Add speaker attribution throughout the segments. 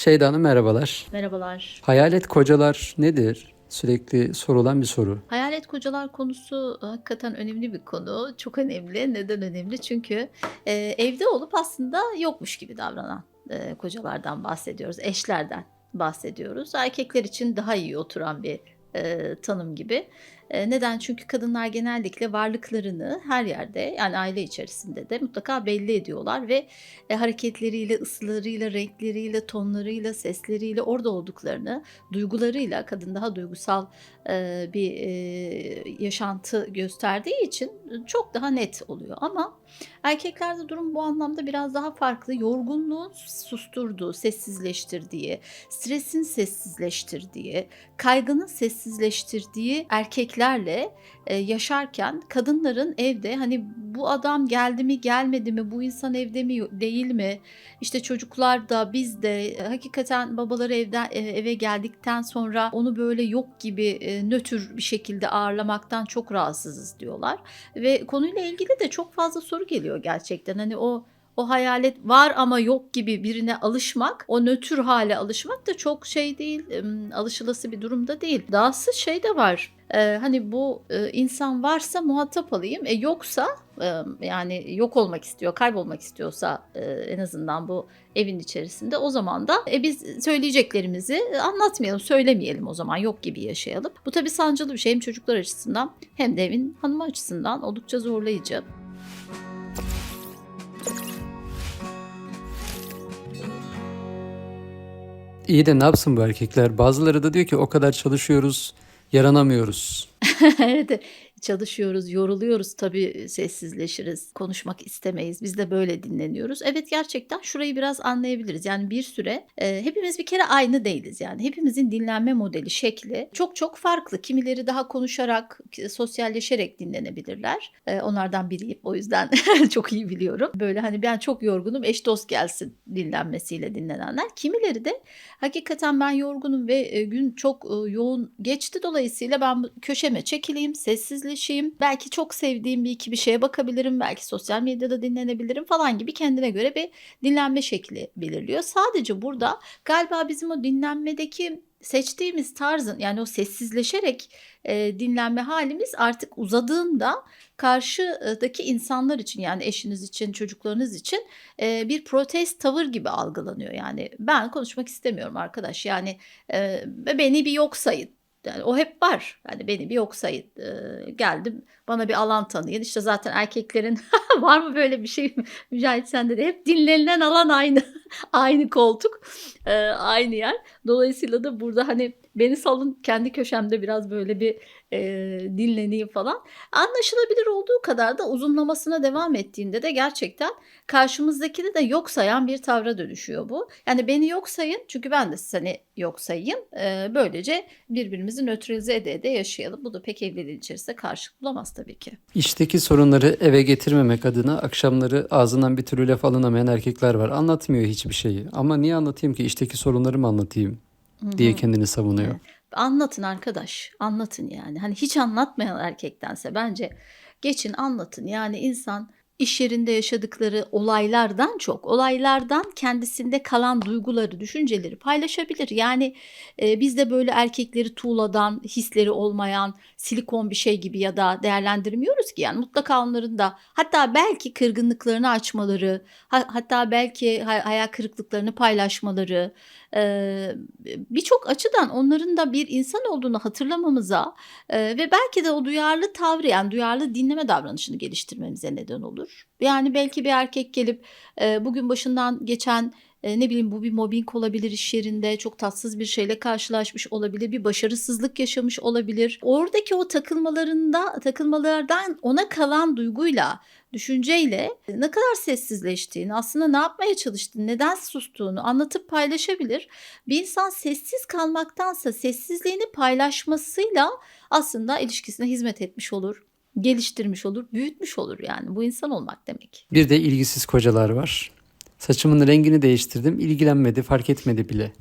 Speaker 1: Şeyda Hanım merhabalar.
Speaker 2: Merhabalar.
Speaker 1: Hayalet kocalar nedir? Sürekli sorulan bir soru.
Speaker 2: Hayalet kocalar konusu hakikaten önemli bir konu. Çok önemli. Neden önemli? Çünkü e, evde olup aslında yokmuş gibi davranan e, kocalardan bahsediyoruz. Eşlerden bahsediyoruz. Erkekler için daha iyi oturan bir e, tanım gibi. E, neden? Çünkü kadınlar genellikle varlıklarını her yerde yani aile içerisinde de mutlaka belli ediyorlar ve e, hareketleriyle, ısılarıyla, renkleriyle, tonlarıyla, sesleriyle orada olduklarını, duygularıyla kadın daha duygusal e, bir e, yaşantı gösterdiği için çok daha net oluyor. Ama erkeklerde durum bu anlamda biraz daha farklı. Yorgunluğun susturduğu, sessizleştirdiği, stresin sessizleştirdiği, kaygının sessizleştirdiği erkeklerle e, yaşarken kadınların evde hani bu adam geldi mi gelmedi mi bu insan evde mi değil mi? İşte çocuklar da biz de e, hakikaten babaları evden e, eve geldikten sonra onu böyle yok gibi e, nötr bir şekilde ağırlamaktan çok rahatsızız diyorlar. Ve konuyla ilgili de çok fazla soru geliyor gerçekten. Hani o o hayalet var ama yok gibi birine alışmak, o nötr hale alışmak da çok şey değil, alışılası bir durumda değil. Dahası şey de var. e, hani bu e, insan varsa muhatap alayım. E yoksa yani yok olmak istiyor, kaybolmak istiyorsa en azından bu evin içerisinde o zaman da e, biz söyleyeceklerimizi anlatmayalım, söylemeyelim o zaman yok gibi yaşayalım. Bu tabii sancılı bir şey hem çocuklar açısından hem de evin hanımı açısından oldukça zorlayıcı.
Speaker 1: İyi de ne yapsın bu erkekler? Bazıları da diyor ki o kadar çalışıyoruz, yaranamıyoruz.
Speaker 2: evet çalışıyoruz, yoruluyoruz tabii sessizleşiriz, konuşmak istemeyiz. Biz de böyle dinleniyoruz. Evet gerçekten şurayı biraz anlayabiliriz. Yani bir süre e, hepimiz bir kere aynı değiliz. Yani hepimizin dinlenme modeli, şekli çok çok farklı. Kimileri daha konuşarak, sosyalleşerek dinlenebilirler. E, onlardan biriyim o yüzden çok iyi biliyorum. Böyle hani ben çok yorgunum, eş dost gelsin dinlenmesiyle dinlenenler. Kimileri de hakikaten ben yorgunum ve e, gün çok e, yoğun geçti dolayısıyla ben köşeme çekileyim, sessizleşeyim. Belki çok sevdiğim bir iki bir şeye bakabilirim, belki sosyal medyada dinlenebilirim falan gibi kendine göre bir dinlenme şekli belirliyor. Sadece burada galiba bizim o dinlenmedeki seçtiğimiz tarzın yani o sessizleşerek e, dinlenme halimiz artık uzadığında karşıdaki insanlar için yani eşiniz için çocuklarınız için e, bir protest tavır gibi algılanıyor. Yani ben konuşmak istemiyorum arkadaş yani e, beni bir yok sayın. Yani o hep var. Yani beni bir yok sayın. Ee, geldim bana bir alan tanıyın. İşte zaten erkeklerin var mı böyle bir şey Mücahit sende de hep dinlenilen alan aynı. aynı koltuk. e, aynı yer. Dolayısıyla da burada hani beni salın kendi köşemde biraz böyle bir e, dinleneyim falan. Anlaşılabilir olduğu kadar da uzunlamasına devam ettiğinde de gerçekten karşımızdakini de yok sayan bir tavra dönüşüyor bu. Yani beni yok sayın çünkü ben de seni yok sayayım. E, böylece birbirimizi nötralize ede ede yaşayalım. Bu da pek evliliğin içerisinde karşılık bulamaz tabii ki.
Speaker 1: İşteki sorunları eve getirmemek adına akşamları ağzından bir türlü laf alınamayan erkekler var. Anlatmıyor hiçbir şeyi. Ama niye anlatayım ki işteki sorunları mı anlatayım diye kendini savunuyor.
Speaker 2: Anlatın arkadaş, anlatın yani. Hani hiç anlatmayan erkektense bence geçin anlatın. Yani insan iş yerinde yaşadıkları olaylardan çok olaylardan kendisinde kalan duyguları, düşünceleri paylaşabilir. Yani e, biz de böyle erkekleri tuğladan, hisleri olmayan, silikon bir şey gibi ya da değerlendirmiyoruz ki. Yani mutlaka onların da hatta belki kırgınlıklarını açmaları, ha- hatta belki hay- hayal kırıklıklarını paylaşmaları, e, birçok açıdan onların da bir insan olduğunu hatırlamamıza e, ve belki de o duyarlı tavrı yani duyarlı dinleme davranışını geliştirmemize neden olur. Yani belki bir erkek gelip e, bugün başından geçen e, ne bileyim bu bir mobbing olabilir iş yerinde çok tatsız bir şeyle karşılaşmış olabilir bir başarısızlık yaşamış olabilir. Oradaki o takılmalarında takılmalardan ona kalan duyguyla düşünceyle ne kadar sessizleştiğini aslında ne yapmaya çalıştığını neden sustuğunu anlatıp paylaşabilir. Bir insan sessiz kalmaktansa sessizliğini paylaşmasıyla aslında ilişkisine hizmet etmiş olur geliştirmiş olur büyütmüş olur yani bu insan olmak demek.
Speaker 1: Bir de ilgisiz kocalar var. Saçımın rengini değiştirdim, ilgilenmedi, fark etmedi bile.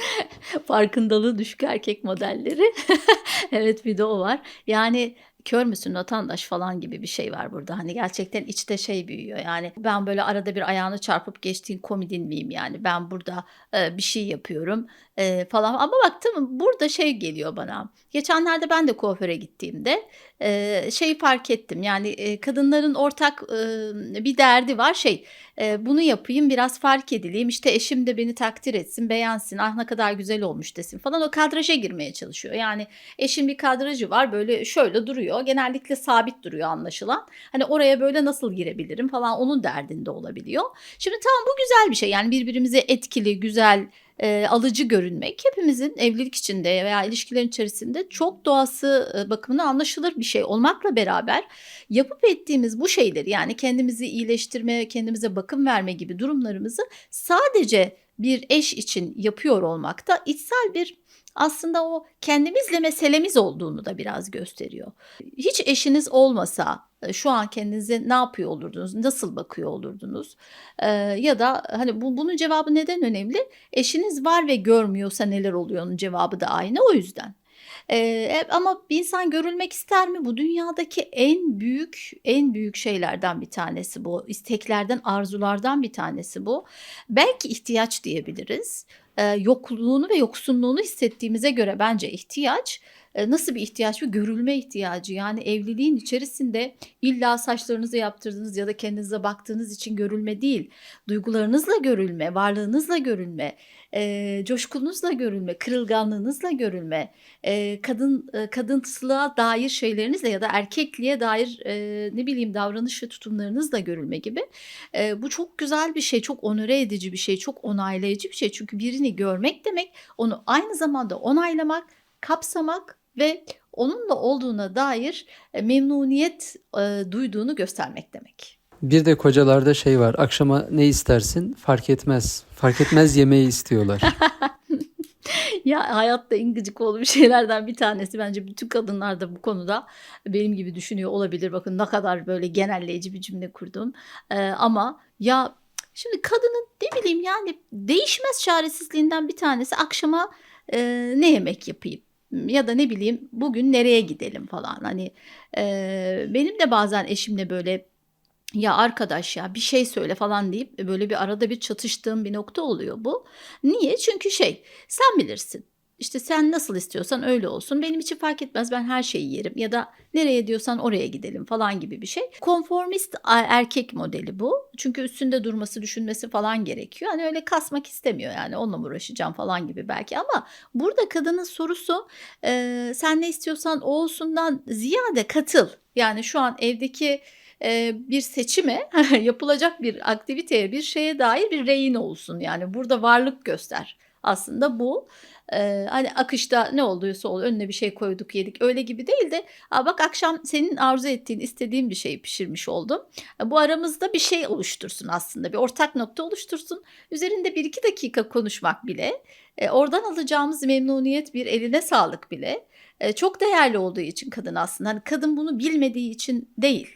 Speaker 2: farkındalığı düşük erkek modelleri. evet bir de o var. Yani kör müsün vatandaş falan gibi bir şey var burada. Hani gerçekten içte şey büyüyor. Yani ben böyle arada bir ayağını çarpıp geçtiğin komedin miyim yani? Ben burada e, bir şey yapıyorum e, falan. Ama baktım burada şey geliyor bana. Geçenlerde ben de kuaföre gittiğimde e, şeyi fark ettim. Yani e, kadınların ortak e, bir derdi var şey. e, bunu yapayım biraz fark edileyim. İşte eşim de beni takdir etsin, beğensin. Ah ne kadar güzel olmuş desin falan. O kadraja girmeye çalışıyor. Yani eşin bir kadrajı var böyle şöyle duruyor. Genellikle sabit duruyor anlaşılan. Hani oraya böyle nasıl girebilirim falan onun derdinde olabiliyor. Şimdi tamam bu güzel bir şey. Yani birbirimize etkili, güzel, e, alıcı görünmek hepimizin evlilik içinde veya ilişkilerin içerisinde çok doğası e, bakımından anlaşılır bir şey olmakla beraber yapıp ettiğimiz bu şeyleri yani kendimizi iyileştirme, kendimize bakım verme gibi durumlarımızı sadece bir eş için yapıyor olmakta içsel bir aslında o kendimizle meselemiz olduğunu da biraz gösteriyor. Hiç eşiniz olmasa e, şu an kendinize ne yapıyor olurdunuz, nasıl bakıyor olurdunuz? Ee, ya da hani bu, bunun cevabı neden önemli? Eşiniz var ve görmüyorsa neler oluyor onun cevabı da aynı o yüzden. Ee, ama bir insan görülmek ister mi? Bu dünyadaki en büyük en büyük şeylerden bir tanesi bu. İsteklerden, arzulardan bir tanesi bu. Belki ihtiyaç diyebiliriz. Ee, yokluğunu ve yoksunluğunu hissettiğimize göre bence ihtiyaç. Ee, nasıl bir ihtiyaç bu? Görülme ihtiyacı. Yani evliliğin içerisinde illa saçlarınızı yaptırdığınız ya da kendinize baktığınız için görülme değil. Duygularınızla görülme, varlığınızla görülme, e, coşkunuzla görülme, kırılganlığınızla görülme, e, kadın e, kadınsılığa dair şeylerinizle ya da erkekliğe dair e, ne bileyim davranış ve tutumlarınızla görülme gibi. E, bu çok güzel bir şey, çok onore edici bir şey, çok onaylayıcı bir şey. Çünkü birini görmek demek onu aynı zamanda onaylamak, kapsamak ve onunla olduğuna dair e, memnuniyet e, duyduğunu göstermek demek.
Speaker 1: Bir de kocalarda şey var. Akşama ne istersin? Fark etmez. Fark etmez yemeği istiyorlar.
Speaker 2: Ya hayatta en gıcık olduğum şeylerden bir tanesi bence bütün kadınlar da bu konuda benim gibi düşünüyor olabilir. Bakın ne kadar böyle genelleyici bir cümle kurdum. Ee, ama ya şimdi kadının ne bileyim yani değişmez çaresizliğinden bir tanesi akşama e, ne yemek yapayım ya da ne bileyim bugün nereye gidelim falan. Hani e, benim de bazen eşimle böyle ya arkadaş ya bir şey söyle falan deyip böyle bir arada bir çatıştığım bir nokta oluyor bu. Niye? Çünkü şey sen bilirsin. İşte sen nasıl istiyorsan öyle olsun. Benim için fark etmez ben her şeyi yerim ya da nereye diyorsan oraya gidelim falan gibi bir şey. Konformist erkek modeli bu. Çünkü üstünde durması, düşünmesi falan gerekiyor. Hani öyle kasmak istemiyor yani onunla uğraşacağım falan gibi belki ama burada kadının sorusu e, sen ne istiyorsan o olsundan ziyade katıl. Yani şu an evdeki bir seçime yapılacak bir aktiviteye bir şeye dair bir rehin olsun yani burada varlık göster aslında bu ee, hani akışta ne olduysa ol önüne bir şey koyduk yedik. Öyle gibi değil de Aa, bak akşam senin arzu ettiğin istediğin bir şeyi pişirmiş oldum. Bu aramızda bir şey oluştursun aslında bir ortak nokta oluştursun. Üzerinde bir iki dakika konuşmak bile e, oradan alacağımız memnuniyet bir eline sağlık bile e, çok değerli olduğu için kadın aslında. Hani kadın bunu bilmediği için değil.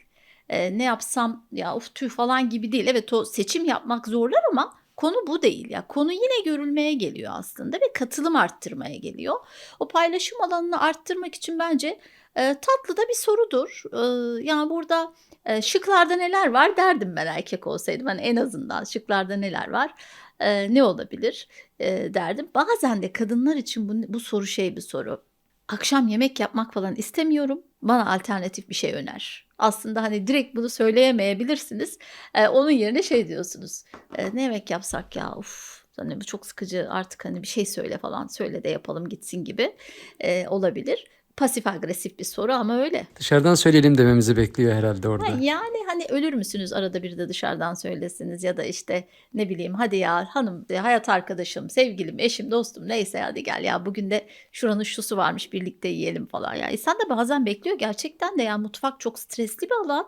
Speaker 2: E, ne yapsam ya of tüh falan gibi değil. Evet o seçim yapmak zorlar ama konu bu değil ya. Konu yine görülmeye geliyor aslında ve katılım arttırmaya geliyor. O paylaşım alanını arttırmak için bence e, tatlı da bir sorudur. E, yani burada e, şıklarda neler var derdim ben erkek olsaydım. Hani en azından şıklarda neler var e, ne olabilir e, derdim. Bazen de kadınlar için bu, bu soru şey bir soru. Akşam yemek yapmak falan istemiyorum. Bana alternatif bir şey öner. Aslında hani direkt bunu söyleyemeyebilirsiniz. Ee, onun yerine şey diyorsunuz. E, ne yemek yapsak ya uf hani bu çok sıkıcı artık hani bir şey söyle falan söyle de yapalım gitsin gibi e, olabilir. Pasif agresif bir soru ama öyle.
Speaker 1: Dışarıdan söyleyelim dememizi bekliyor herhalde orada.
Speaker 2: Ha, yani hani ölür müsünüz arada bir de dışarıdan söylesiniz ya da işte ne bileyim hadi ya hanım hayat arkadaşım, sevgilim, eşim, dostum neyse hadi gel ya bugün de şuranın şusu varmış birlikte yiyelim falan. Ya insan da bazen bekliyor gerçekten de ya mutfak çok stresli bir alan.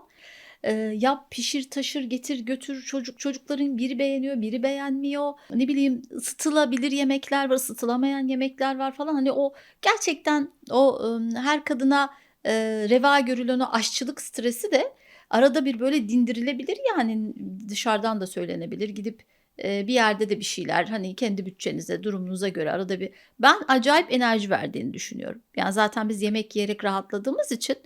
Speaker 2: Ee, yap pişir taşır getir götür. Çocuk çocukların biri beğeniyor biri beğenmiyor. Ne bileyim ısıtılabilir yemekler var ısıtılamayan yemekler var falan. Hani o gerçekten o her kadına e, reva görülen o aşçılık stresi de arada bir böyle dindirilebilir yani. Dışarıdan da söylenebilir. Gidip e, bir yerde de bir şeyler hani kendi bütçenize durumunuza göre arada bir. Ben acayip enerji verdiğini düşünüyorum. Yani zaten biz yemek yiyerek rahatladığımız için E,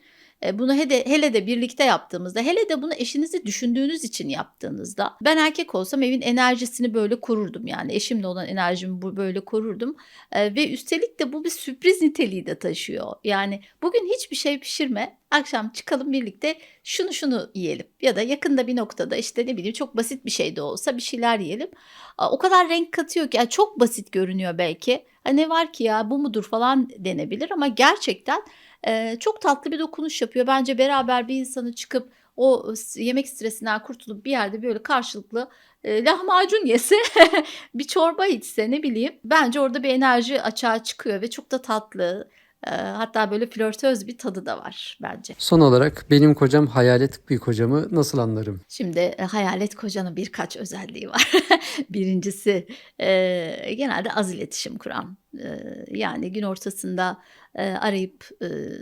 Speaker 2: Bunu hele, hele de birlikte yaptığımızda, hele de bunu eşinizi düşündüğünüz için yaptığınızda, ben erkek olsam evin enerjisini böyle korurdum yani eşimle olan enerjimi böyle korurdum E, ve üstelik de bu bir sürpriz niteliği de taşıyor. Yani bugün hiçbir şey pişirme, akşam çıkalım birlikte şunu şunu yiyelim ya da yakında bir noktada işte ne bileyim çok basit bir şey de olsa bir şeyler yiyelim. O kadar renk katıyor ki yani çok basit görünüyor belki. Ha, ne var ki ya bu mudur falan denebilir ama gerçekten e, çok tatlı bir dokunuş yapıyor. Bence beraber bir insanı çıkıp o yemek stresinden kurtulup bir yerde böyle karşılıklı e, lahmacun yese bir çorba içse ne bileyim bence orada bir enerji açığa çıkıyor ve çok da tatlı hatta böyle flörtöz bir tadı da var bence.
Speaker 1: Son olarak benim kocam hayalet bir kocamı nasıl anlarım?
Speaker 2: Şimdi e, hayalet kocanın birkaç özelliği var. Birincisi e, genelde az iletişim kuran. E, yani gün ortasında arayıp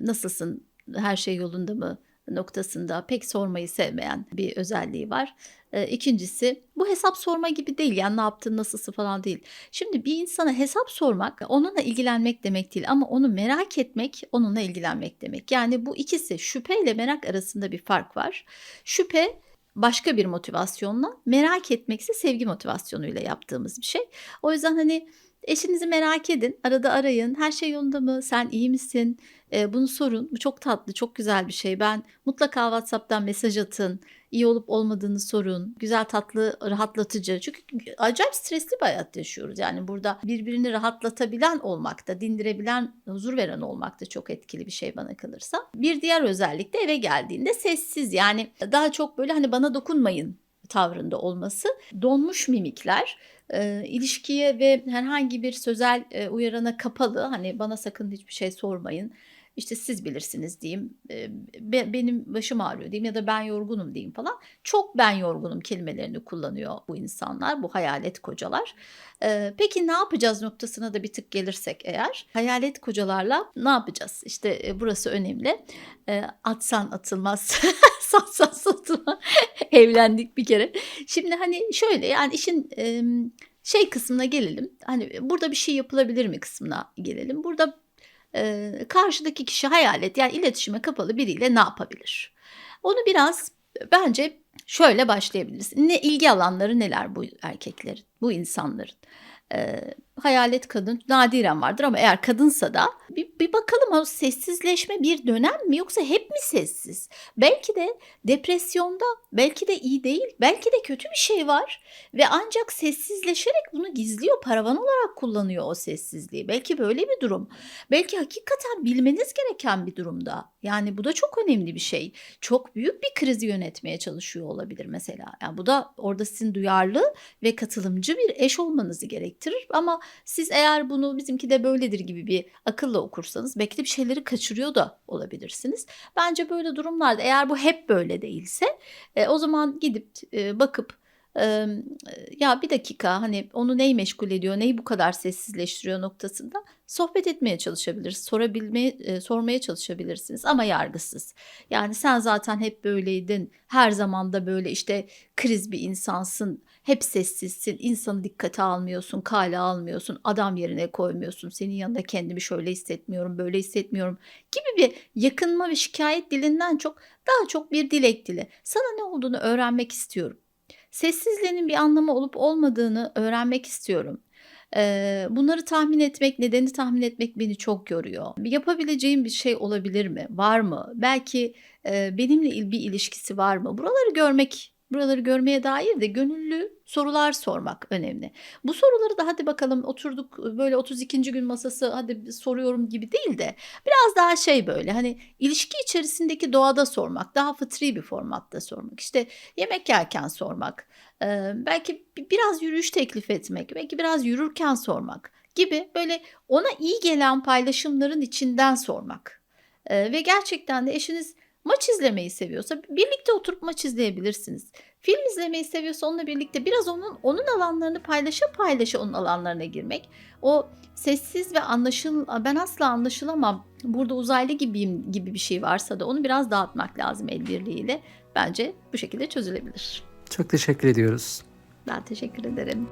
Speaker 2: nasılsın, her şey yolunda mı noktasında pek sormayı sevmeyen bir özelliği var. E, İkincisi bu hesap sorma gibi değil yani ne yaptın nasılsın falan değil. Şimdi bir insana hesap sormak onunla ilgilenmek demek değil ama onu merak etmek onunla ilgilenmek demek. Yani bu ikisi şüpheyle merak arasında bir fark var. Şüphe başka bir motivasyonla, merak etmek ise sevgi motivasyonuyla yaptığımız bir şey. O yüzden hani eşinizi merak edin, arada arayın. Her şey yolunda mı? Sen iyi misin? Ee, bunu sorun. Bu çok tatlı, çok güzel bir şey. Ben mutlaka WhatsApp'tan mesaj atın. İyi olup olmadığını sorun. Güzel, tatlı, rahatlatıcı. Çünkü acayip stresli bir hayat yaşıyoruz. Yani burada birbirini rahatlatabilen olmakta, dindirebilen, huzur veren olmakta çok etkili bir şey bana kalırsa. Bir diğer özellik de eve geldiğinde sessiz. Yani daha çok böyle hani bana dokunmayın tavrında olması. Donmuş mimikler, e, ilişkiye ve herhangi bir sözel e, uyarana kapalı. Hani bana sakın hiçbir şey sormayın. İşte siz bilirsiniz diyeyim. Be- benim başım ağrıyor diyeyim ya da ben yorgunum diyeyim falan. Çok ben yorgunum kelimelerini kullanıyor bu insanlar, bu hayalet kocalar. Peki ne yapacağız noktasına da bir tık gelirsek eğer. Hayalet kocalarla ne yapacağız? İşte e, burası önemli. Atsan atılmaz, satsan satılmaz. Evlendik bir kere. Şimdi hani şöyle yani işin şey kısmına gelelim. Hani burada bir şey yapılabilir mi kısmına gelelim. Burada e, karşıdaki kişi hayalet yani iletişime kapalı biriyle ne yapabilir? Onu biraz bence şöyle başlayabiliriz. Ne ilgi alanları neler bu erkeklerin, bu insanların? E, hayalet kadın nadiren vardır ama eğer kadınsa da bir, bir bakalım o sessizleşme bir dönem mi yoksa hep mi sessiz? Belki de depresyonda, belki de iyi değil, belki de kötü bir şey var ve ancak sessizleşerek bunu gizliyor, paravan olarak kullanıyor o sessizliği. Belki böyle bir durum. Belki hakikaten bilmeniz gereken bir durumda. Yani bu da çok önemli bir şey. Çok büyük bir krizi yönetmeye çalışıyor olabilir mesela. Yani bu da orada sizin duyarlı ve katılımcı bir eş olmanızı gerektirir ama siz eğer bunu bizimki de böyledir gibi bir akılla okursanız belki de bir şeyleri kaçırıyor da olabilirsiniz. Bence böyle durumlarda eğer bu hep böyle değilse e, o zaman gidip e, bakıp ya bir dakika hani onu neyi meşgul ediyor, neyi bu kadar sessizleştiriyor noktasında sohbet etmeye çalışabiliriz, sorabilmeye, sormaya çalışabilirsiniz ama yargısız. Yani sen zaten hep böyleydin, her zaman da böyle işte kriz bir insansın, hep sessizsin, insanı dikkate almıyorsun, kale almıyorsun, adam yerine koymuyorsun, senin yanında kendimi şöyle hissetmiyorum, böyle hissetmiyorum gibi bir yakınma ve şikayet dilinden çok daha çok bir dilek dili. Sana ne olduğunu öğrenmek istiyorum. Sessizliğinin bir anlamı olup olmadığını öğrenmek istiyorum. Bunları tahmin etmek, nedeni tahmin etmek beni çok yoruyor. Yapabileceğim bir şey olabilir mi? Var mı? Belki benimle bir ilişkisi var mı? Buraları görmek, buraları görmeye dair de gönüllü sorular sormak önemli. Bu soruları da hadi bakalım oturduk böyle 32. gün masası hadi soruyorum gibi değil de biraz daha şey böyle hani ilişki içerisindeki doğada sormak, daha fıtri bir formatta sormak. İşte yemek yerken sormak, belki bi- biraz yürüyüş teklif etmek, belki biraz yürürken sormak gibi böyle ona iyi gelen paylaşımların içinden sormak. Ve gerçekten de eşiniz maç izlemeyi seviyorsa birlikte oturup maç izleyebilirsiniz. Film izlemeyi seviyorsa onunla birlikte biraz onun onun alanlarını paylaşa paylaşa onun alanlarına girmek. O sessiz ve anlaşıl ben asla anlaşılamam. Burada uzaylı gibiyim gibi bir şey varsa da onu biraz dağıtmak lazım el birliğiyle. Bence bu şekilde çözülebilir.
Speaker 1: Çok teşekkür ediyoruz.
Speaker 2: Ben teşekkür ederim.